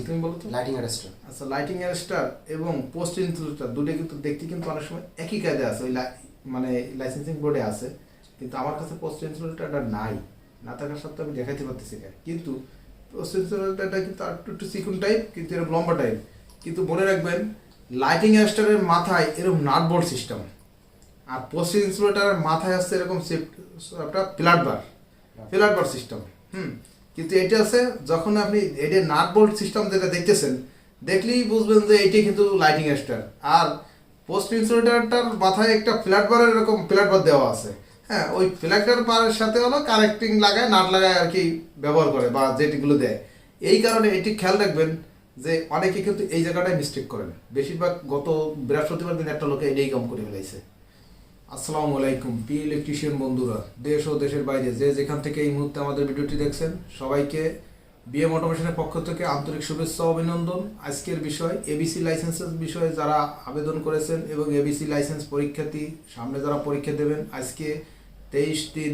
তুমি বলো তো। লাইটিং অ্যাডাস্টার আচ্ছা লাইটিং অ্যারেস্টার এবং পোস্ট ইনসুলেটার দুটো কিন্তু দেখতে কিন্তু অনেক সময় একই কাজে আছে ওই লাই- মানে লাইসেন্সিং বোর্ডে আছে কিন্তু আমার কাছে পোস্ট ইনসুলেটারটা নাই। না থাকার সত্ত্বেও আমি দেখাইতে পারতেছি না। কিন্তু পোস্ট ইনসুলেটারটা কিন্তু আর একটু একটু চিকুন টাইপ কিন্তু এরকম লম্বা টাইপ কিন্তু মনে রাখবেন লাইটিং অ্যারেস্টারের মাথায় এরকম নাট বোর্ড সিস্টেম আর পোস্ট ইনসুলেটারের মাথায় আসছে এরকম একটা প্লাট বার। ফেলার বার সিস্টেম হুম। কিন্তু এটা আছে, যখন আপনি এটা নাট বোল্ট সিস্টেম যেটা দেখতেছেন, দেখলেই বুঝবেন যে এটি কিন্তু লাইটিং স্টার আর পোস্ট ইনসুলেটারটার মাথায় একটা ফ্ল্যাট বারের এরকম ফ্ল্যাট বার দেওয়া আছে। হ্যাঁ ওই ফ্ল্যাটার বারের সাথে হলো কানেক্টিং লাগায়, নাট লাগায় আর কি ব্যবহার করে বা যেটিগুলো দেয়। এই কারণে এটি খেয়াল রাখবেন যে অনেকে কিন্তু এই জায়গাটায় মিস্টেক করেন। বেশিরভাগ গত বৃহস্পতিবার দিন একটা লোকে এটাই কম করে ফেলাইছে। আসসালামু আলাইকুম পি ইলেকট্রিশিয়ান বন্ধুরা, দেশ ও দেশের বাইরে যে যেখান থেকে এই মুহূর্তে আমাদের ভিডিওটি দেখছেন, সবাইকে বিএম অটোমেশনের পক্ষ থেকে আন্তরিক শুভেচ্ছা অভিনন্দন। আজকের বিষয় এবিসি লাইসেন্সের বিষয়ে যারা আবেদন করেছেন এবং এবিসি লাইসেন্স পরীক্ষার্থী সামনে যারা পরীক্ষা দেবেন, আজকে তেইশ তিন,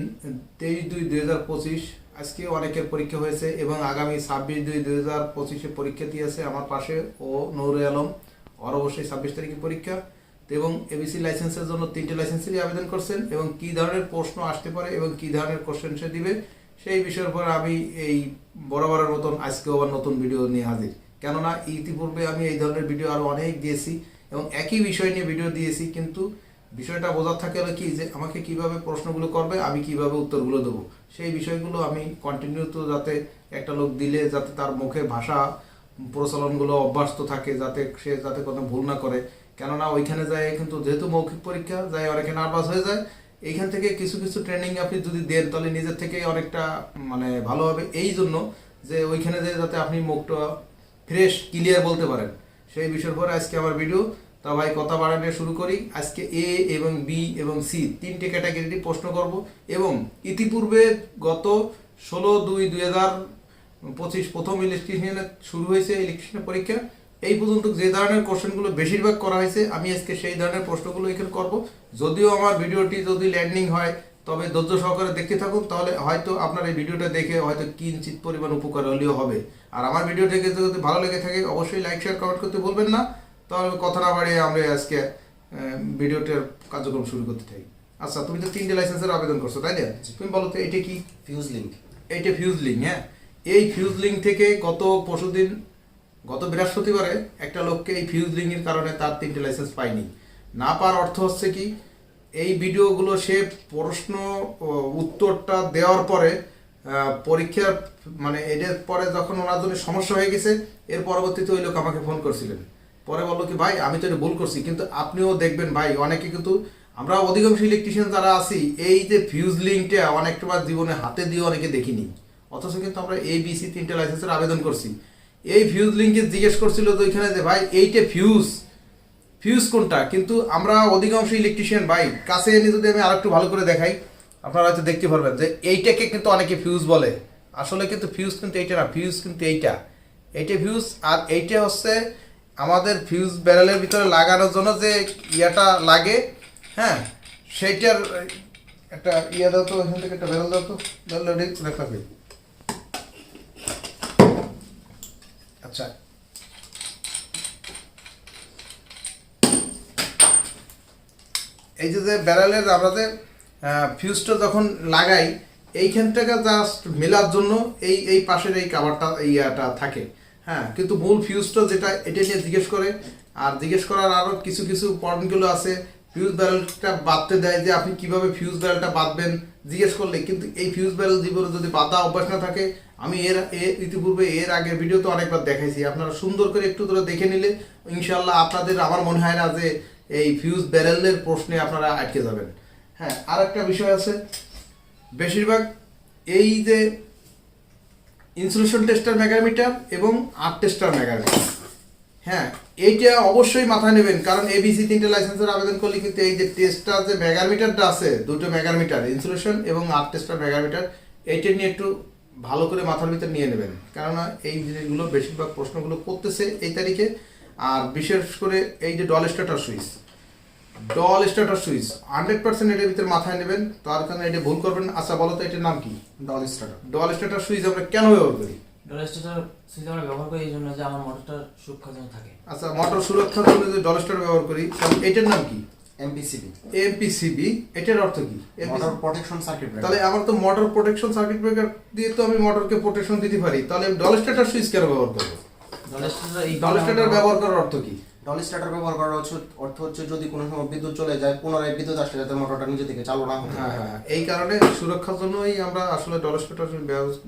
তেইশ দুই দুই হাজার পঁচিশ, আজকে অনেকের পরীক্ষা হয়েছে এবং আগামী ছাব্বিশ দুই দুই হাজার পঁচিশে পরীক্ষার্থী আছে আমার পাশে ও নৌরে আলম। ওর অবশ্যই ছাব্বিশ তারিখে পরীক্ষা। এবং এবিসি লাইসেন্সের জন্য তিনটে লাইসেন্সেরই আবেদন করছেন এবং কি ধরনের প্রশ্ন আসতে পারে এবং কি ধরনের কোশ্চেন সে দিবে, সেই বিষয়ের উপর আমি এই বরাবরের মতন আজকেও আবার নতুন ভিডিও নিয়ে হাজির। কেননা ইতিপূর্বে আমি এই ধরনের ভিডিও আরও অনেক দিয়েছি এবং একই বিষয় নিয়ে ভিডিও দিয়েছি, কিন্তু বিষয়টা বোঝার থাকে হলো কি যে আমাকে কীভাবে প্রশ্নগুলো করবে, আমি কীভাবে উত্তরগুলো দেবো। সেই বিষয়গুলো আমি কন্টিনিউ তো যাতে একটা লোক দিলে যাতে তার মুখে ভাষা প্রচলনগুলো অভ্যস্ত থাকে, যাতে সে যাতে কোনো ভুল না করে কেননা ওইখানে যায় কিন্তু যেহেতু মৌখিক পরীক্ষা, যায় অনেকে নার্ভাস হয়ে যায়। এইখান থেকে কিছু কিছু ট্রেনিং আপনি যদি দেন, তাহলে নিজের থেকেই অনেকটা মানে ভালো হবে। এই জন্য যে ওইখানে যে যাতে আপনি মুখটা ফ্রেশ ক্লিয়ার বলতে পারেন, সেই বিষয়ের পরে আজকে আমার ভিডিও তা ভাই, কথা বাড়ানো শুরু করি। আজকে এ এবং বি এবং সি তিনটে ক্যাটাগরিটি প্রশ্ন করব এবং ইতিপূর্বে গত ষোলো দুই দুই হাজার পঁচিশ প্রথম ইলেকট্রিশিয়ানের শুরু হয়েছে ইলেকট্রিশিয়ানের পরীক্ষা। এই পর্যন্ত যে ধরনের কোশ্চেনগুলো বেশিরভাগ করা হয়েছে আমি আজকে সেই ধরনের প্রশ্নগুলো এখানে করব। যদিও আমার ভিডিওটি যদি ল্যান্ডিং হয় তবে ধৈর্য সহকারে দেখতে থাকুন তাহলে হয়তো আপনার এই ভিডিওটা দেখে হয়তো কিঞ্চিত পরিমাণ উপকার হলেও হবে। আর আমার ভিডিও থেকে যদি ভালো লেগে থাকে অবশ্যই লাইক শেয়ার কমেন্ট করতে বলবেন না। তাহলে কথা না বাড়িয়ে আমরা আজকে ভিডিওটার কার্যক্রম শুরু করতে থাকি আচ্ছা তুমি তো তিনটে লাইসেন্সের আবেদন করছ তাই না? তুমি বলো তো এটা কি? ফিউজ লিঙ্ক এইটা ফিউজ লিঙ্ক হ্যাঁ। এই ফিউজ লিঙ্ক থেকে গত পরশুদিন গত বৃহস্পতিবারে একটা লোককে এই ফিউজ লিঙ্কের কারণে তার তিনটে লাইসেন্স পায়নি। না পাওয়ার অর্থ হচ্ছে কি, এই ভিডিওগুলো সে প্রশ্ন উত্তরটা দেওয়ার পরে পরীক্ষার মানে এদের পরে যখন ওনার জন্য সমস্যা হয়ে গেছে, এর পরবর্তীতে ওই লোক আমাকে ফোন করছিলেন। পরে বলল কি, ভাই, আমি তো এটা ভুল করছি, কিন্তু আপনিও দেখবেন ভাই, অনেকে কিন্তু, আমরা অধিকাংশ ইলেকট্রিশিয়ান যারা আছি, এই যে ফিউজ লিঙ্কটা অনেকটা জীবনে হাতে দিয়ে অনেকে দেখিনি। অথচ কিন্তু আমরা এ বি সি তিনটে লাইসেন্সের আবেদন করছি। এই ফিউজ লিঙ্কে জিজ্ঞেস করছিল তো ওইখানে যে, ভাই, এইটা ফিউজ ফিউজ কোনটা? কিন্তু আমরা অধিকাংশ ইলেকট্রিশিয়ান ভাই, কাছে এনে যদি আমি আরেকটু ভালো করে দেখাই, আপনারা হয়তো দেখতে পারবেন যে, এইটাকে কিন্তু অনেকে ফিউজ বলে। আসলে কিন্তু ফিউজ কিন্তু এইটা না ফিউজ কিন্তু এইটা। এইটা ফিউজ আর এইটা হচ্ছে আমাদের ফিউজ ব্যারেলের ভিতরে লাগানোর জন্য যে ইয়াটা লাগে হ্যাঁ? সেইটার, একটা ইয়া দাও তো, এখান থেকে একটা ব্যারেল দাও তো ব্যারেল রেখা আচ্ছা। এই যে যে ব্যারেলের আমরা যে ফিউজটা যখন লাগাই এইখান থেকে জাস্ট মেলার জন্য এই এই পাশের এই কাভারটা ইয়াটা থাকে। হ্যাঁ কিন্তু মূল ফিউজটা যেটা, এটা নিয়ে জিজ্ঞেস করে। আর জিজ্ঞেস করার আরও কিছু কিছু পয়েন্টগুলো আছে। ফিউজ ব্যারেলটা বাঁধতে দেয় যে আপনি কীভাবে ফিউজ ব্যারেলটা বাঁধবেন, জিজ্ঞেস করলে। কিন্তু এই ফিউজ ব্যারেল জীবনে যদি বাঁধা অভ্যাস না থাকে, আমি এর ইতিপূর্বে এর আগের ভিডিওতে অনেকবার দেখাইছি। আপনারা সুন্দর করে একটু ধরে দেখে নিলে ইনশাল্লাহ আপনাদের আমার মনে হয় না যে এই ফিউজ ব্যারেলের প্রশ্নে আপনারা আটকে যাবেন। হ্যাঁ আর একটা বিষয় আছে। বেশিরভাগ এই যে ইনসুলেশন টেস্টার মেগামিটার এবং আর্ট টেস্টার মেগামিটার হ্যাঁ এইটা অবশ্যই মাথায় নেবেন কারণ এবিসি তিনটে লাইসেন্সের আবেদন করলে কিন্তু এই যে টেস্টটা যে মেগামিটারটা আছে দুটো মেগামিটার ইনসুলেশন এবং আর্ট টেস্টার মেগামিটার এইটা নিয়ে একটু ভালো করে মাথার ভিতর নিয়ে নেবেন। কেননা এই জিনিসগুলো বেশিরভাগ প্রশ্নগুলো করতেছে এই তারিখে আর বিশেষ করে এই যে DOL starter switch DOL starter switch hundred percent এটার ভিতরে মাথায় নেবেন তার কারণে এটা ভুল করবেন আচ্ছা বলো তো এটার নাম কি? DOL starter DOL starter switch আমরা কেন ব্যবহার করি? সুইচ আমরা ব্যবহার করি এই জন্য যে আমার মোটরটা সুরক্ষা যেন থাকে। আচ্ছা মোটর সুরক্ষার জন্য যে ব্যবহার করি তাহলে এটার নাম কি? এমপিসিবি এমপিসিবি এটার অর্থ কি? মোটর প্রোটেকশন সার্কিট তাহলে আমার তো মোটর প্রোটেকশন সার্কিট ব্রেকার দিয়ে তো আমি মোটরকে প্রোটেকশন দিতে পারি। তাহলে ডলস্টার সুইচ কেন ব্যবহার করব? ডলাস্টার এই ডলস্টার ব্যবহার করার অর্থ কি? ডলি স্টার্টার ব্যবহার করার হচ্ছে অর্থ হচ্ছে যদি কোনো সময় বিদ্যুৎ চলে যায় পুনরায় বিদ্যুৎ আসলে যাতে মোটরটা নিজে থেকে চালু না হয় হ্যাঁ হ্যাঁ। এই কারণে সুরক্ষার জন্যই আমরা আসলে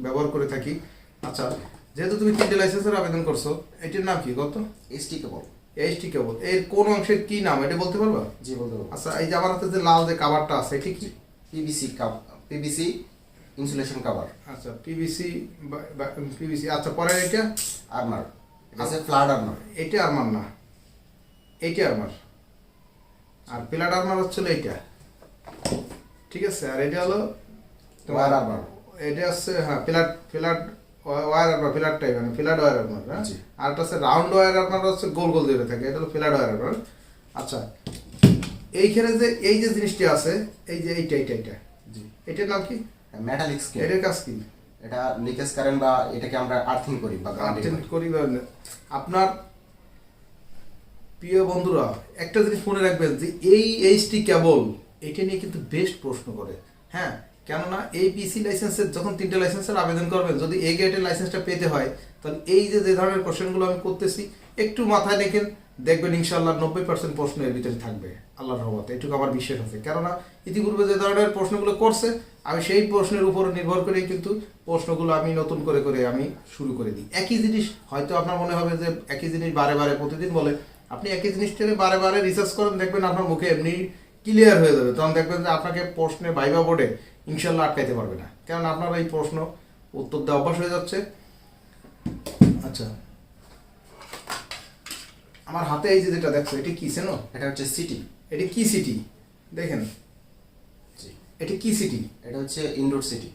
ব্যবহার করে থাকি। আচ্ছা যেহেতু তুমি তিনটে লাইসেন্সের আবেদন করছ এটির নাম কি কত? এসটি কেবল এইচটি কেবল এর কোন অংশের কি নাম এটা বলতে পারবা? জি বলতে পারব। আচ্ছা এই যে আমার হাতে যে লাল যে কাভারটা আছে এটি কি? PVC cup PVC insulation cover আচ্ছা পিভিসি পিভিসি আচ্ছা পরে এটা? আর্মার হচ্ছে ফ্ল্যাট আর্মার এটা আরমার না। এইটা আরমার আর পিলার আরমার হচ্ছিল এইটা ঠিক আছে আর এটা হলো ওয়ার আর্মার এটা হচ্ছে হ্যাঁ pillar pillar wire armour pillar type মানে পিলার ওয়ার আরমার হ্যাঁ? আর একটা হচ্ছে রাউন্ড ওয়ার আরমার হচ্ছে গোল গোল দিয়ে থাকে এটা হলো পিলার ওয়ার আরমার আচ্ছা এইখানে যে এই যে জিনিসটি আছে এই যে এইটা এইটা এইটা। জি। এটার নাম কি? মেটালিক স্কেল এটার কাজ কি? এটা লিকেজ কারেন্ট বা এটাকে আমরা আর্থিং করি বা করি। করি বা আপনার প্রিয় বন্ধুরা একটা জিনিস মনে রাখবেন যে এই এইচটি কেবল এটা নিয়ে কিন্তু বেস্ট প্রশ্ন করে হ্যাঁ? কেননা এই পিসি লাইসেন্সের যখন তিনটে লাইসেন্সের আবেদন করবেন, যদি এ গেটের লাইসেন্সটা পেতে হয়, তাহলে এই যে যে ধরনের কোশ্চেনগুলো আমি করতেছি, একটু মাথায় রেখেন, দেখবেন ইনশাল্লাহ নব্বই পার্সেন্ট প্রশ্ন এর ভিতরে থাকবে, আল্লাহর রহমত। এটুকু আমার বিশ্বাস আছে। কেননা ইতিপূর্বে যে ধরনের প্রশ্নগুলো করছে, আমি সেই প্রশ্নের উপর নির্ভর করেই কিন্তু প্রশ্নগুলো আমি নতুন করে করে আমি শুরু করে দিই। একই জিনিস হয়তো আপনার মনে হবে যে, একই জিনিস বারে বারে প্রতিদিন বলে। আপনি একই জিনিসটা নিয়ে বারে বারে রিসার্চ করেন, দেখবেন আপনার মুখে এমনি ক্লিয়ার হয়ে যাবে। তখন দেখবেন যে আপনাকে প্রশ্নে ভাইবা বোর্ডে ইনশাল্লাহ আটকাইতে পারবে না। কারণ আপনার এই প্রশ্ন উত্তর দেওয়া অভ্যাস হয়ে যাচ্ছে। আচ্ছা। আমার হাতে এই যে যেটা দেখছ এটি কি চেনো এটা হচ্ছে সিটি। এটি কি সিটি? দেখেন। এটি কি সিটি? এটা হচ্ছে ইনডোর সিটি।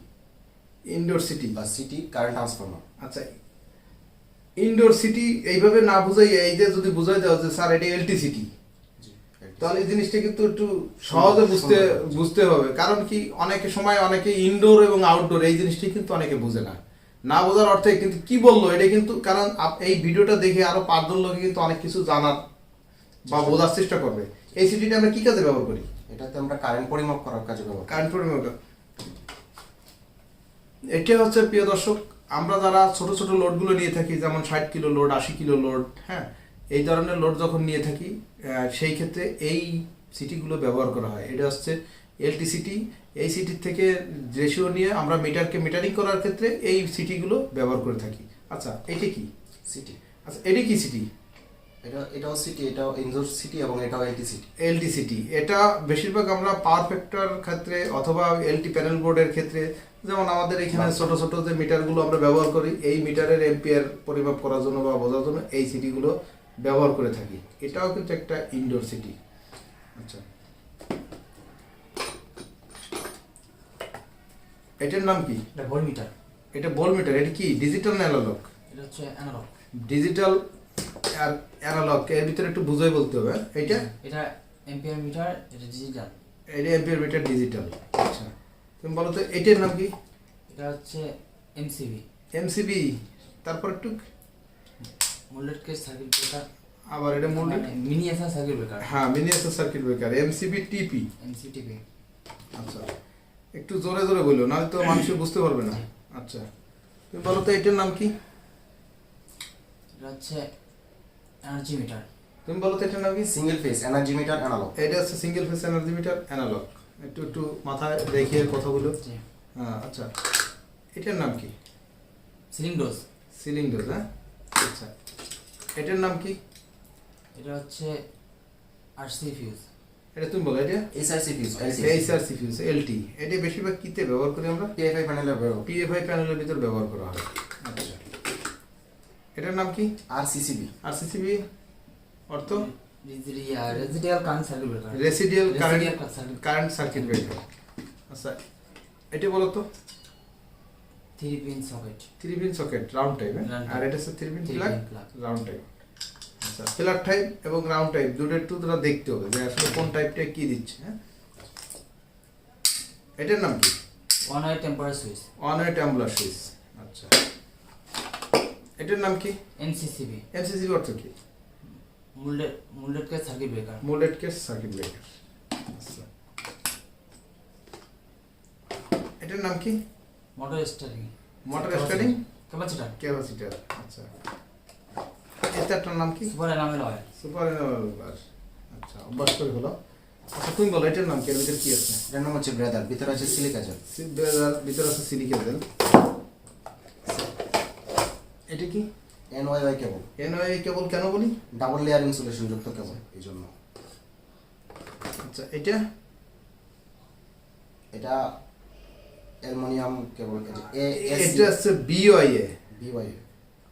Indoor CT. বা সিটি কারেন্ট ট্রান্সফরমার। আচ্ছা। ইনডোর সিটি এইভাবে না বুঝাই এই যে যদি বুঝাই দেওয়া যে স্যার এটা এলটি সিটি। জি তাহলে এই জিনিসটা কিন্তু একটু সহজে বুঝতে বুঝতে হবে। কারণ কি অনেকে সময় অনেকে ইনডোর এবং আউটডোর এই জিনিসটি কিন্তু অনেকে বুঝে না। না বোঝার অর্থে কিন্তু কি বলল এটা কিন্তু কারণ এই ভিডিওটা দেখে আরও পাঁচজন লোকে কিন্তু অনেক কিছু জানার বা বোঝার চেষ্টা করবে। এই সিটিটা আমরা কি কাজে ব্যবহার করি? এটাতে আমরা কারেন্ট পরিমাপ করার কাজে ব্যবহার কারেন্ট পরিমাপ এটা হচ্ছে প্রিয় দর্শক আমরা যারা ছোট ছোট লোডগুলো নিয়ে থাকি যেমন ষাট কিলো লোড আশি কিলো লোড হ্যাঁ? এই ধরনের লোড যখন নিয়ে থাকি সেই ক্ষেত্রে এই সিটিগুলো ব্যবহার করা হয়। এটা হচ্ছে এলটি সিটি এই সিটির থেকে রেশিও নিয়ে আমরা মিটারকে মিটারিং করার ক্ষেত্রে এই সিটিগুলো ব্যবহার করে থাকি। আচ্ছা এটি কি? সিটি আচ্ছা এটি কি সিটি এটা এটাও সিটি এটাও ইনডোর সিটি এবং এটাও এলটি সিটি এলটি সিটি এটা বেশিরভাগ আমরা পাওয়ার ফ্যাক্টর ক্ষেত্রে অথবা এলটি প্যানেল বোর্ডের ক্ষেত্রে যেমন আমাদের এখানে ছোট ছোট যে মিটারগুলো আমরা ব্যবহার করি এই মিটারের এম্পিয়ার পরিমাপ করার জন্য বা বোঝার জন্য এই সিটিগুলো ব্যবহার করে থাকি। এটাও কিন্তু একটা ইনডোর সিটি আচ্ছা। এটার নাম কি? এটা ভোল্ট মিটার। এটা বল মিটার এটা কি? ডিজিটাল না অ্যানালগ এটা হচ্ছে অ্যানালগ ডিজিটাল আর অ্যানালগ এর ভিতরে একটু বুঝাই বলতে হবে এটা এটা এম্পিয়ার মিটার এটা ডিজিটাল এটা এম্পিয়ার মিটার ডিজিটাল আচ্ছা। তুমি বলো তো এটার নাম কি? এটা হচ্ছে এমসিবি এমসিবি তারপর একটু মোল্ডেড কেস সার্কিট ব্রেকার আবার এটা মূল মিনিয়েচার সার্কিট ব্রেকার হ্যাঁ miniature circuit breaker MCB TP MCTP আচ্ছা একটু জোরে জোরে বলল নাহলে তো মানুষ বুঝতে পারবে না। আচ্ছা তুমি বলো তো এটার নাম কি? এটা হচ্ছে এনার্জি মিটার তুমি বলো তো এটার নাম কি? Single phase energy meter analog এটা হচ্ছে single phase energy meter analog একটু একটু মাথায় রেখে কথাগুলো জি। হ্যাঁ আচ্ছা এটার নাম কি? সিলিং ডোজ সিলিন্ডার হ্যাঁ? আচ্ছা এটার নাম কি? এটা হচ্ছে আরসি ফিউজ এটা তুমি বলো এটা? SRC fuse HRC fuse LT এটা বেশিরভাগ কিতে ব্যবহার করি আমরা? পিএফআই প্যানেলের ব্যবহার পিএফআই প্যানেলের ভিতর ব্যবহার করা হয়। আচ্ছা। এটার নাম কি? আর সিসিবি আরসিসিবি অর্থ? Residual current circuit breaker residual current current circuit breaker আচ্ছা এটা বলো তো। Three pin socket three pin socket round type আর এটা হচ্ছে three pin plug round type আচ্ছা প্লাগ টাইপ এবং রাউন্ড টাইপ দুটো একটু তোরা দেখতে হবে যে আসলে কোন টাইপটা কি দিচ্ছে হ্যাঁ? এটার নাম কি? One way temperature switch on way tumbler switch আচ্ছা। এটার নাম কি? এনসিসিবি এমসিসিবি অর্থ কি? মুল্ডেড মুল্ডেড কে circuit breaker moulded case circuit breaker আচ্ছা। এটার নাম কি? Motor starting motor starting capacitor capacitor আচ্ছা। এটারটার নাম কি? সুপার এনামেল অয়েল সুপার অভ্যাস। আচ্ছা অভ্যাস করে হলো আচ্ছা তুমি বলো এটার নাম কি? এর ভিতরে কি আছে? এটার নাম হচ্ছে ব্রেদার ভিতরে আছে সিলিকা জেল। বেজার- ভিতরে আছে সিলিকা জেল। এটা কি? এনওয়াইওয়াই কেবল। এনওআই কেবল কেন বলি? ডাবল লেয়ার ইনসুলেশন যুক্ত কেবল এই জন্য। আচ্ছা এটা? এটা অ্যালুমিনিয়াম কেবল এ এটা আছে বিওআইএ বিওয়াই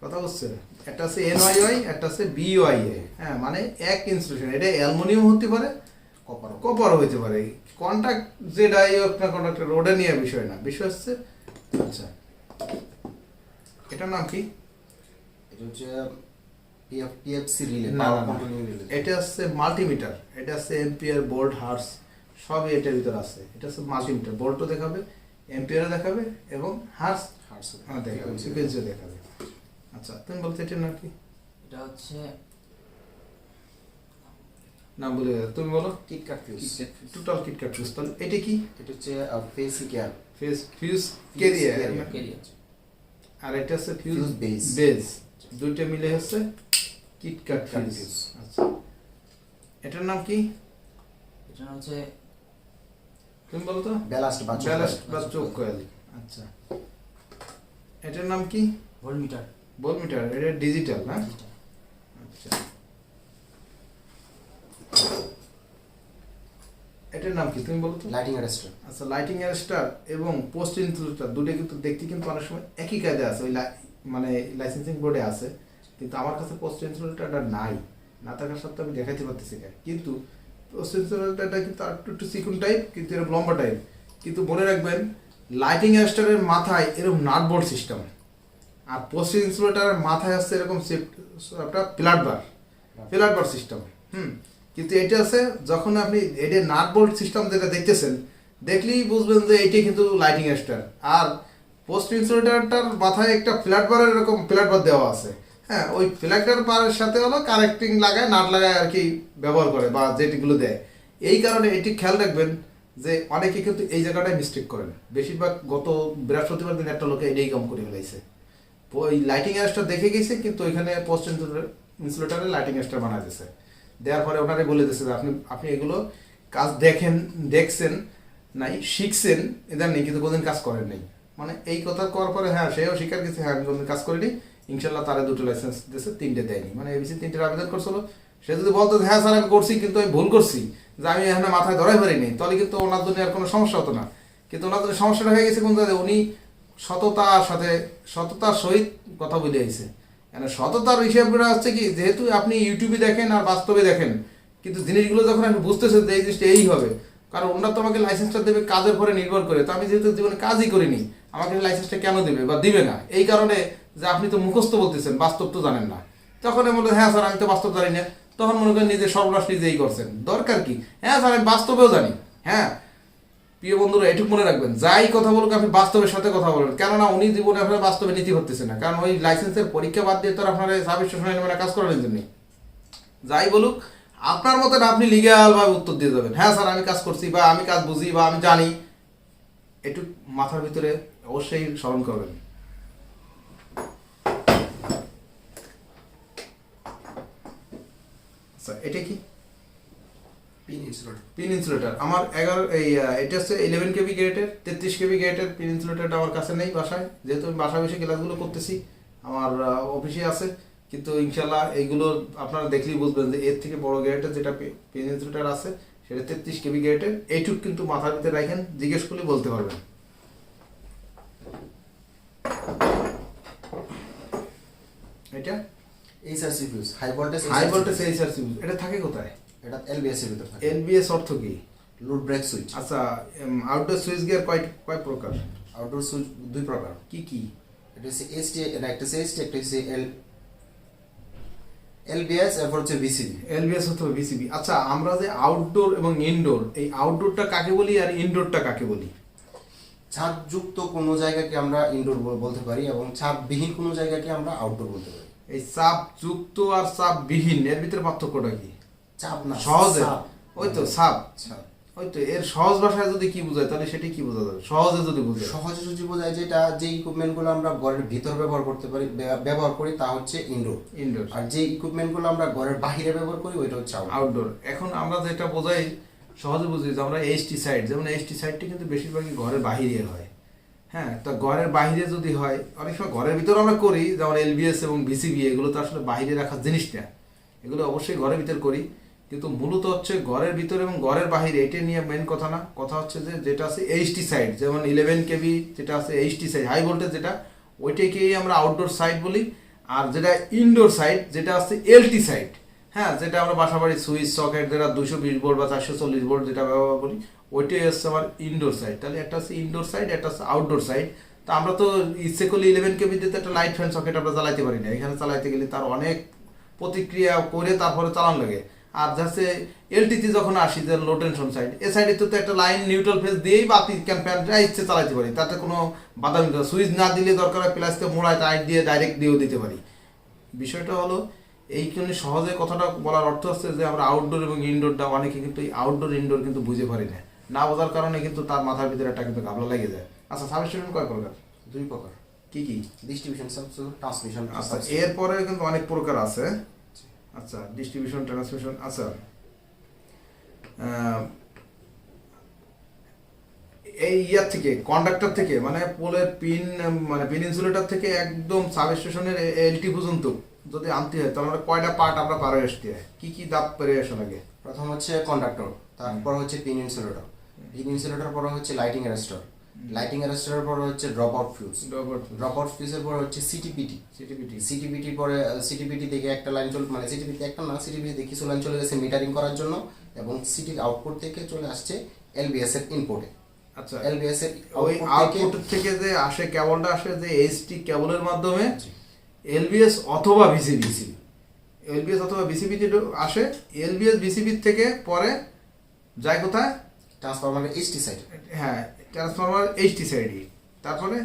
কথা বুঝছে একটা আছে এনওআইআই একটা আছে বিওআইএ হ্যাঁ মানে এক ইনস্টলেশন এটা অ্যালুমিনিয়াম হতে পারে কপার কপার হইতে পারে। কন্ট্যাক্ট যেটাই হোক না কন্ট্রাক্টর ওটা নিয়ে বিষয় না। বিষয় হচ্ছে আচ্ছা এটার নাম কি? এটা হচ্ছে পিএফসি রিলে না, না, পাওয়ার কন্ট্রোলিং রিলে এটা হচ্ছে মাল্টিমিটার এটা হচ্ছে এম্পিয়ার বোল্ট হার্স সবই এটার ভিতরে আছে। এটা হচ্ছে মাল্টিমিটার বোল্টও দেখাবে এম্পিয়ারও দেখাবে এবং হার্স হার্টস হ্যাঁ দেখাবে সিকুয়েন্সও দেখাবে। আচ্ছা তুমি বলতে এটার নাম কি এটা হচ্ছে নাম বলে। তুমি বলো। Kitkat fuse total kitkat fuse তাহলে এটা কি? এটা হচ্ছে fuse carrier fuse fuse carrier আর এটা হচ্ছে ফিউজ base। বেজ দুইটা মিলে হচ্ছে KitKat ফিউজ আচ্ছা। এটার নাম কি? এটা হচ্ছে তুমি বলো তো। ব্যালাস্ট বা ব্যালাস্ট বা চোখ কয়েল আচ্ছা। এটার নাম কি? ভোল্টমিটার ভোল্টমিটার এটা ডিজিটাল না? আচ্ছা। এটার নাম কি তুমি বলো তো? লাইটিং অ্যারেস্টার আচ্ছা লাইটিং অ্যারেস্টার এবং পোস্ট ইনসুলেটর দুটো কিন্তু দেখতে কিন্তু অনেক সময় একই কাজে আছে ওই মানে লাইসেন্সিং বোর্ডে আছে কিন্তু আমার কাছে পোস্ট ইনসুলেটরটা নাই না থাকার সত্ত্বেও আমি দেখাইতে পারতেছি না। কিন্তু পোস্ট ইনসুলেটরটা কিন্তু একটু একটু সিকুন টাইপ কিন্তু এরকম লম্বা টাইপ কিন্তু মনে রাখবেন লাইটিং অ্যারেস্টারের মাথায় এরকম নাট বোর্ড সিস্টেম আর পোস্ট ইনসুলেটরের মাথায় আসছে এরকম একটা প্লাট বার ফিলার বার সিস্টেম হুম? কিন্তু এটা আছে, যখন আপনি এটা নাট বোল্ট সিস্টেম যেটা দেখতেছেন, দেখলেই বুঝবেন যে এটি কিন্তু লাইটিং স্টার আর পোস্ট ইনসুলেটারটার মাথায় একটা ফ্ল্যাট বারের এরকম ফ্ল্যাট বার দেওয়া আছে। হ্যাঁ ওই ফ্ল্যাটার বারের সাথে হলো কারেক্টিং লাগায়, নাট লাগায় আর কি ব্যবহার করে বা যেটিগুলো দেয়। এই কারণে এটি খেয়াল রাখবেন যে অনেকে কিন্তু এই জায়গাটায় মিস্টেক করেন। বেশিরভাগ গত বৃহস্পতিবার দিন একটা লোকে এটাই কম করে ফেলাইছে। ওই লাইটিং অ্যাস্টার দেখে গেছে, কিন্তু ওইখানে পোস্ট ইনসুলেটারে লাইটিং অ্যাস্টার বানা দিয়েছে দেওয়ার পরে ওনারে বলে দিয়েছে যে আপনি আপনি এগুলো কাজ দেখেন, দেখছেন, নাই শিখছেন এদের নেই কিন্তু কোনদিন কাজ করেন নাই। মানে এই কথা করার পরে হ্যাঁ সেও স্বীকার গেছে হ্যাঁ আমি কোনদিন কাজ করিনি, ইনশাল্লাহ তারা দুটো লাইসেন্স দিয়েছে, তিনটে দেয়নি। মানে এবিসি তিনটের আবেদন করছিল। সে যদি বলতো হ্যাঁ স্যার, আমি করছি, কিন্তু আমি ভুল করছি, যে আমি এখানে মাথায় ধরাই পারিনি তাহলে কিন্তু ওনার জন্য আর কোনো সমস্যা হতো না। কিন্তু ওনার জন্য সমস্যাটা হয়ে গেছে কোন উনি সততার সাথে, সততার সহিত কথা বলে আইছে। মানে সততার হিসাবটা হচ্ছে কি, যেহেতু আপনি ইউটিউবে দেখেন আর বাস্তবে দেখেন, কিন্তু জিনিসগুলো যখন আপনি বুঝতেছেন যে এই জিনিসটা এই হবে, কারণ ওনারা তো আমাকে লাইসেন্সটা দেবে কাজের উপরে নির্ভর করে, তো আমি যেহেতু জীবনে কাজই করিনি, আমাকে লাইসেন্সটা কেন দেবে বা দিবে না? এই কারণে যে আপনি তো মুখস্থ বলতেছেন, বাস্তব তো জানেন না। তখন আমি হ্যাঁ স্যার, আমি তো বাস্তব জানি না। তখন মনে করেন নিজে সর্বনাশ নিজেই করছেন। দরকার কি? হ্যাঁ স্যার, আমি বাস্তবেও জানি। হ্যাঁ প্রিয় বন্ধুরা, এটুকু মনে রাখবেন, যাই কথা বলুক, আপনি বাস্তবের সাথে কথা বলবেন কেননা উনি জীবনে আপনার বাস্তবে নীতি করতেছে না। কারণ ওই লাইসেন্সের পরীক্ষা বাদ দিয়ে তো আপনার সার্ভিস স্টেশনে মানে কাজ করার জন্য যাই বলুক, আপনার মতন আপনি লিগাল ভাবে উত্তর দিয়ে যাবেন। হ্যাঁ স্যার, আমি কাজ করছি বা আমি কাজ বুঝি বা আমি জানি। একটু মাথার ভিতরে অবশ্যই স্মরণ করবেন। আচ্ছা এটা কি? পিন ইনসুলেটর পিন ইনসুলেটর আমার এগারো এই এটা হচ্ছে ইলেভেন কেবি গ্রেটের তেত্রিশ কেবি গ্রেটের পিন ইনসুলেটরটা আমার কাছে নেই বাসায়। যেহেতু আমি বাসায় বসে ক্লাসগুলো করতেছি আমার অফিসে আছে। কিন্তু ইনশাল্লাহ এইগুলো আপনারা দেখলেই বুঝবেন যে এর থেকে বড় গ্রেটের যেটা পিন ইনসুলেটর আছে সেটা তেত্রিশ কেবি গ্রেটের এইটুক কিন্তু মাথার ভিতরে রাখেন জিজ্ঞেস করলে বলতে পারবেন। এটা? HRC fuse high voltage high voltage HRC fuse এটা থাকে কোথায়? এটা এলবিএস এর ভিতর থাকে। এলবিএস অর্থ কি? লোড ব্রেক সুইচ আচ্ছা আউটডোর সুইচ গিয়ার কয় কয় প্রকার? আউটডোর সুইচ দুই প্রকার। কি কি? এটা হচ্ছে এসটি এটা একটা হচ্ছে এসটি একটা হচ্ছে এল এলবিএস এরপর হচ্ছে ভিসিবি এলবিএস বিসিবি আচ্ছা আমরা যে আউটডোর এবং ইনডোর এই আউটডোরটা কাকে বলি আর ইনডোরটা কাকে বলি? ছাদযুক্ত কোনো জায়গাকে আমরা ইনডোর বলতে পারি এবং ছাদবিহীন কোনো জায়গাকে আমরা আউটডোর বলতে পারি। এই চাপ যুক্ত আর চাপ বিহীন এর ভিতরে পার্থক্যটা কি? চাপ না সহজে। ওই তো সাপ। ওই তো এর সহজ ভাষায় যদি কি বোঝায় তাহলে সেটি কি বোঝা যাবে? সহজে যদি বোঝায় সহজে যদি বোঝায় যেটা যে ইকুইপমেন্টগুলো আমরা ঘরের ভিতর ব্যবহার করতে পারি ব্যবহার করি তা হচ্ছে ইনডোর ইনডোর আর যে ইকুইপমেন্টগুলো আমরা ঘরের বাইরে ব্যবহার করি ওইটা হচ্ছে আউটডোর এখন আমরা যেটা বোঝাই সহজে বুঝি যে আমরা এইচটি সাইড যেমন এইচটি সাইডটি কিন্তু বেশিরভাগই ঘরের বাহিরে হয়। হ্যাঁ তো ঘরের বাইরে যদি হয় অনেক সময় ঘরের ভিতরে আমরা করি যেমন এলবিএস এবং বিসিবি এগুলো তো আসলে বাইরে রাখার জিনিস না। এগুলো অবশ্যই ঘরের ভিতর করি। কিন্তু মূলত হচ্ছে ঘরের ভিতর এবং ঘরের বাহিরে এটা নিয়ে মেন কথা না। কথা হচ্ছে যে, যেটা আছে এইচটি সাইড যেমন ইলেভেন কেবি যেটা আছে এইচটি সাইড হাই ভোল্টেজ যেটা, ওইটাকেই আমরা আউটডোর সাইড বলি। আর যেটা ইনডোর সাইড যেটা আছে এলটি সাইড হ্যাঁ যেটা আমরা বাসা বাড়ির সুইচ সকেট যেটা দুশো বিশ ভোল্ট বা চারশো চল্লিশ ভোল্ট যেটা ব্যবহার করি, ওইটাই হচ্ছে আমার ইনডোর সাইড তাহলে একটা হচ্ছে ইনডোর সাইড একটা হচ্ছে আউটডোর সাইড তা আমরা তো ইচ্ছে করলে ইলেভেন কেবি একটা লাইট ফ্যান সকেট আমরা চালাইতে পারি না। এখানে চালাইতে গেলে তার অনেক প্রতিক্রিয়া করে তারপরে চালান লাগে। আর যাচ্ছে এলটিতে যখন আসি যে লো টেনশন সাইড এ সাইডে তো একটা লাইন নিউট্রাল ফেস দিয়েই বাতি ক্যাম্পেন যা ইচ্ছে চালাইতে পারি। তাতে কোনো বাধা নেই। সুইচ না দিলে দরকার হয় প্লাসকে মোড়ায় টাইট দিয়ে ডাইরেক্ট দিয়েও দিতে পারি। বিষয়টা হলো এইখানে সহজে কথাটা বলার অর্থ হচ্ছে যে আমরা আউটডোর এবং ইনডোরটা অনেকে কিন্তু এই আউটডোর ইনডোর কিন্তু বুঝে পারি না। না বোঝার কারণে কিন্তু তার মাথার ভিতরে একটা কিন্তু গাবলা লেগে যায়। আচ্ছা সাবস্টেশন কয় প্রকার? দুই প্রকার। কি কি? ডিস্ট্রিবিউশন ট্রান্সমিশন আচ্ছা এরপরে কিন্তু অনেক প্রকার আছে। আচ্ছা ডিস্ট্রিবিউশন ট্রান্সমিশন আচ্ছা। এই ইয়ার থেকে কন্ডাক্টর থেকে মানে পোলের পিন মানে পিন ইনসুলেটর থেকে একদম সাব স্টেশনের এলটি পর্যন্ত যদি আনতে হয়, তাহলে কয়টা পার্ট আমরা পারে আসতে হয়? কি কি দাপ পেরে আসা লাগে প্রথম হচ্ছে কন্ডাক্টর তারপর হচ্ছে পিন ইনসুলেটর পিন ইনসুলেটর পরে হচ্ছে লাইটিং অ্যারেস্টর লাইটিং অ্যারেস্টরের পরে হচ্ছে drop out fuse drop out ফিউজের পরে হচ্ছে সিটিপিটি সিটিপিটি সিটিপিটি পরে সিটিপিটি থেকে একটা লাইন চল মানে সিটিপিটি একটা না সিটিপিটি থেকে কিছু লাইন চলে গেছে মিটারিং করার জন্য এবং সিটির আউটপুট থেকে চলে আসছে এলবিএস এর ইনপুটে আচ্ছা। এলবিএস এর ওই আউটপুট থেকে যে আসে কেবলটা আসে যে এইচটি কেবলের মাধ্যমে এলবিএস অথবা ভিসিবি এলবিএস অথবা বিসিবি আসে এলবিএস বিসিবি থেকে পরে যায় কোথায়? ট্রান্সফরমারের এইচটি সাইড হ্যাঁ ট্রান্সফরমার এইচটি সাইডে তারপরে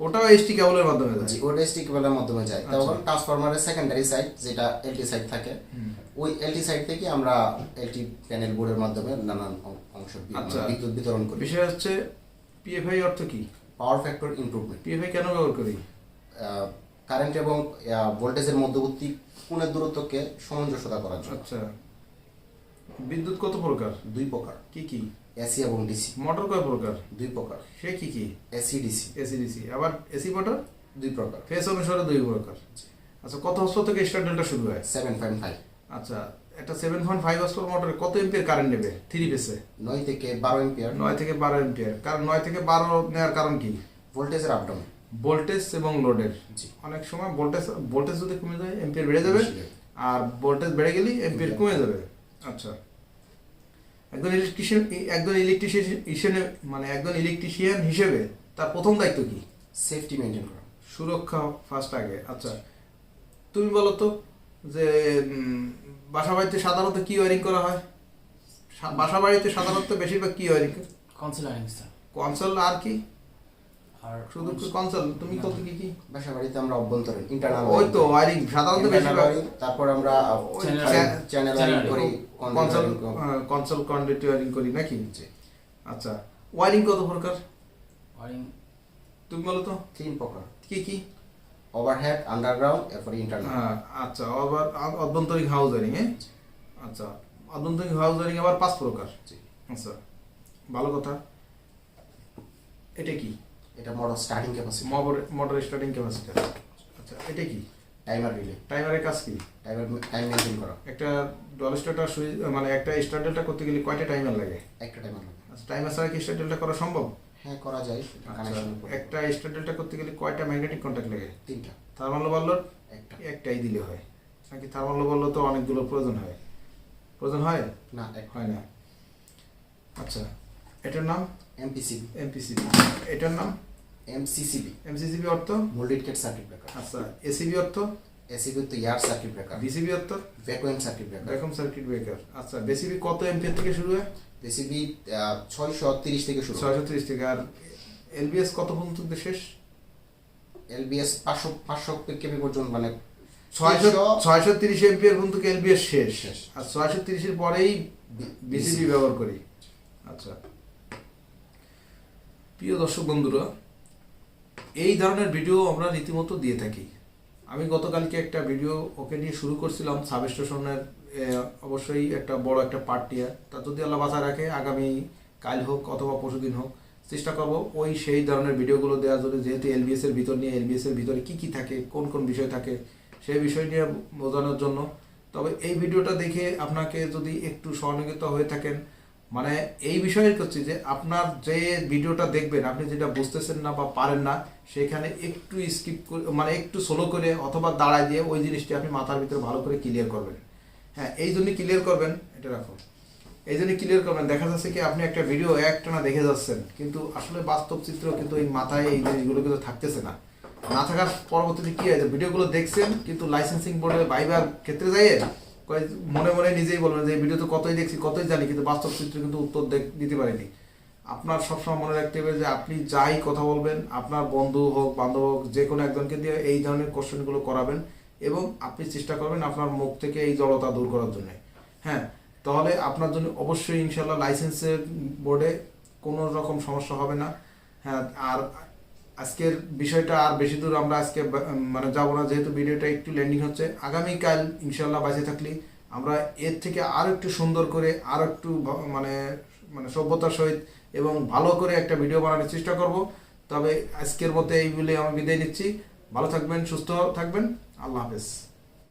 ওটাও এইচটি কেবলের মাধ্যমে যায়। ওটা এসটি কেবলের মাধ্যমে যায়। আচ্ছা। তখন ট্রান্সফরমারের সেকেন্ডারি সাইড যেটা এলটি সাইড থাকে ওই এলটি সাইড থেকে আমরা এলটি প্যানেল বোর্ডের মাধ্যমে নানান অংশ মানে আচ্ছা। বিদ্যুৎ বিতরণ করি। বিষয় হচ্ছে পিএফআই অর্থ কি? পাওয়ার ফ্যাক্টর ইমপ্রুভমেন্ট পিএফআই কেন ব্যবহার করি? কারেন্ট এবং ভোল্টেজের মধ্যবর্তী কোণের দূরত্বকে সামঞ্জস্যতা করার জন্য। আচ্ছা। বিদ্যুৎ কত প্রকার? দুই প্রকার। কি কি? এসি এবং ডিসি মোটর কয় প্রকার? দুই প্রকার। সে কি কি? এসি ডিসি এসি ডিসি আবার এসি মোটর দুই প্রকার। ফেস অনুসারে দুই প্রকার। আচ্ছা কত হস্প থেকে স্টার ডেল্টা শুরু হয়? সেভেন পয়েন্ট ফাইভ আচ্ছা একটা সেভেন পয়েন্ট ফাইভ হস্প মোটরে কত এম্পিয়ার কারেন্ট নেবে? থ্রি পেসে নয় থেকে বারো এম্পিয়ার নয় থেকে বারো এম্পিয়ার কারণ নয় থেকে বারো নেওয়ার কারণ কি? ভোল্টেজের আপডাউন ভোল্টেজ এবং লোডের জি। অনেক সময় ভোল্টেজ ভোল্টেজ যদি কমে যায় এম্পিয়ার বেড়ে যাবে। আর ভোল্টেজ বেড়ে গেলেই এম্পিয়ার কমে যাবে। আচ্ছা। একজন ইলেকট্রিশিয়ান একজন ইলেকট্রিশিয়ান মানে একজন ইলেকট্রিশিয়ান হিসেবে তার প্রথম দায়িত্ব কি? সেফটি মেনটেন করা। সুরক্ষা ফার্স্ট আগে আচ্ছা। তুমি বলো তো যে বাসা বাড়িতে সাধারণত কি ওয়ারিং করা হয়? বাসা বাড়িতে সাধারণত বেশিরভাগ কি ওয়ারিং কাউন্সিলারিং স্যার কনসোল আর কি? আর শুধু কনসোল তুমি কত কি কি? বাসা বাড়িতে আমরা অভ্যন্তরীণ ইন্টারনাল ওই তো ওয়ারিং সাধারণত বেশিরভাগ তারপর আমরা Channel- চ্যানেল করি। কনসোল কনসোল ওয়ারিং করি নাকি জি। আচ্ছা ওয়ারিং কত প্রকার? ওয়ারিং তুমি বলো তো। তিন প্রকার। কি কি? ওভারহেড আন্ডারগ্রাউন্ড এরপরে ইন্টারনাল হ্যাঁ, আচ্ছা আ- অভ্যন্তরীণ হাউস ওয়ারিং হ্যাঁ? আচ্ছা অভ্যন্তরীণ হাউস ওয়ারিং আবার পাঁচ প্রকার? জি। আচ্ছা ভালো কথা। এটা কি? এটা motor starting capacity motor motor starting capacitor আচ্ছা এটা কি? টাইমার রিলে টাইমারের কাজ কি? টাইমার টাইম মেনটেন করা। একটা ডল স্টার্টার সুইচ মানে একটা স্টার্টেলটা করতে গেলে কয়টা টাইমার লাগে? একটা টাইমার লাগে। আচ্ছা টাইমার ছাড়া কি স্টার্টেলটা করা সম্ভব? হ্যাঁ করা যায়। আচ্ছা, একটা স্টার্টেলটা করতে গেলে কয়টা ম্যাগনেটিক কন্ট্যাক্ট লাগে? তিনটা। থার্মাল ওভারলোড একটা। একটাই দিলে হয়। নাকি থার্মাল ওভারলোড তো অনেকগুলো প্রয়োজন হয়। প্রয়োজন হয়? না এক হয় না। আচ্ছা এটার নাম? এমপিসিবি এমপিসিবি এটার নাম? এমসিসিবি এমসিসিবি অর্থ? মোল্ডেড কেট সার্কিট ব্রেকার আচ্ছা এসিবি অর্থ? এসিবি তো ইয়ার সার্কিট ব্রেকার বিসিবি অর্থ? Vacuum circuit breaker vacuum circuit breaker আচ্ছা বেসিবি কত এম্পিয়ার থেকে শুরু হয়? বেসিবি ছয়শো তিরিশ থেকে শুরু ছয়শো ত্রিশ থেকে। আর এলবিএস কত পর্যন্ত শেষ? এলবিএস পাঁচশো পাঁচশো কেবি পর্যন্ত মানে ছয়শো তিনশো- ছয়শো তিরিশ এমপিএর পর্যন্ত এলবিএস শেষ। শেষ। আর ছয়শো তিরিশের পরেই বিসিবি ব্যবহার করি। আচ্ছা। প্রিয় দর্শক বন্ধুরা এই ধরনের ভিডিও আমরা রীতিমতো দিয়ে থাকি। আমি গতকালকে একটা ভিডিও ওকে নিয়ে শুরু করছিলাম সাব স্টেশনের অবশ্যই একটা বড় একটা পার্ট নিয়ে। তা যদি আল্লাহ বাঁচা রাখে, আগামী কাল হোক অথবা পরশুদিন হোক, চেষ্টা করব ওই সেই ধরনের ভিডিওগুলো দেওয়ার জন্য, যেহেতু এলবিএস এর ভিতর নিয়ে এলবিএস এর ভিতরে কি কি থাকে, কোন কোন বিষয় থাকে সেই বিষয় নিয়ে বোঝানোর জন্য। তবে এই ভিডিওটা দেখে আপনাকে যদি একটু সহযোগিতা হয়ে থাকেন মানে এই বিষয়ে হচ্ছে যে আপনার যে ভিডিওটা দেখবেন, আপনি যেটা বুঝতেছেন না বা পারেন না, সেখানে একটু স্কিপ মানে একটু স্লো করে অথবা দাঁড়ায় দিয়ে ওই জিনিসটি আপনি মাথার ভিতরে ভালো করে ক্লিয়ার করবেন। হ্যাঁ এই জন্য ক্লিয়ার করবেন, এটা রাখো। এই জন্য ক্লিয়ার করবেন, দেখা যাচ্ছে কি আপনি একটা ভিডিও একটানা দেখে যাচ্ছেন, কিন্তু আসলে বাস্তব চিত্র কিন্তু এই মাথায় এই জিনিসগুলো কিন্তু থাকতেছে না। না থাকার পরবর্তীতে কি হয়েছে ভিডিওগুলো দেখছেন, কিন্তু লাইসেন্সিং বোর্ডে বাইবার ক্ষেত্রে যাইয়ে মনে মনে নিজেই বলবেন যে ভিডিও তো কতই দেখছি, কতই জানি, কিন্তু বাস্তব চিত্র কিন্তু উত্তর দিতে পারিনি। আপনার সবসময় মনে রাখতে হবে যে আপনি যাই কথা বলবেন, আপনার বন্ধু হোক, বান্ধব হোক, যে কোনো একজনকে দিয়ে এই ধরনের কোশ্চেনগুলো করাবেন এবং আপনি চেষ্টা করবেন আপনার মুখ থেকে এই জড়তা দূর করার জন্য। হ্যাঁ তাহলে আপনার জন্য অবশ্যই ইনশাল্লাহ লাইসেন্সের বোর্ডে কোনো রকম সমস্যা হবে না। হ্যাঁ আর আজকের বিষয়টা আর বেশি দূর আমরা আজকে মানে যাব না, যেহেতু ভিডিওটা একটু ল্যান্ডিং হচ্ছে। আগামীকাল ইনশাল্লাহ বাঁচে থাকলে আমরা এর থেকে আরও একটু সুন্দর করে আরও একটু মানে মানে সভ্যতার সহিত এবং ভালো করে একটা ভিডিও বানানোর চেষ্টা করব। তবে আজকের মতো এই বলে আমি বিদায় নিচ্ছি। ভালো থাকবেন, সুস্থ থাকবেন। আল্লাহ হাফেজ।